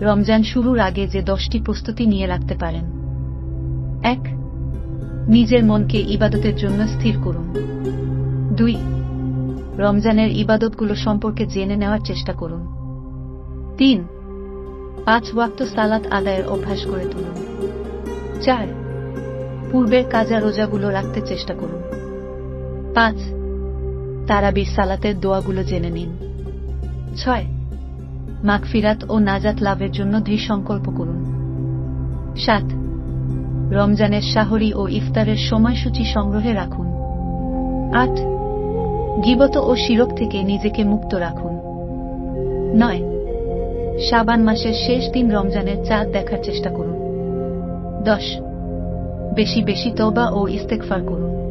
রমজান শুরুর আগে যে দশটি প্রস্তুতি নিয়ে রাখতে পারেন। এক, নিজের মনকে ইবাদতের জন্য স্থির করুন। দুই, রমজানের ইবাদতগুলো সম্পর্কে জেনে নেওয়ার চেষ্টা করুন। তিন, পাঁচ ওয়াক্ত সালাত আদায়ের অভ্যাস করে তুলুন। চার, পূর্বের কাজা রোজাগুলো রাখতে চেষ্টা করুন। পাঁচ, তারাবির সালাতের দোয়াগুলো জেনে নিন। ছয় মাগফিরাত ও নাজাত লাভের জন্য দৃঢ় সংকল্প করুন। সাত, রমজানের শাহরি ও ইফতারের সময়সূচি সংগ্রহে রাখুন। আট, গিবত ও শিরক থেকে নিজেকে মুক্ত রাখুন। নয়, শাবান মাসের শেষ দিন রমজানের চাঁদ দেখার চেষ্টা করুন। দশ, বেশি বেশি তবা ও ইস্তেকফার করুন।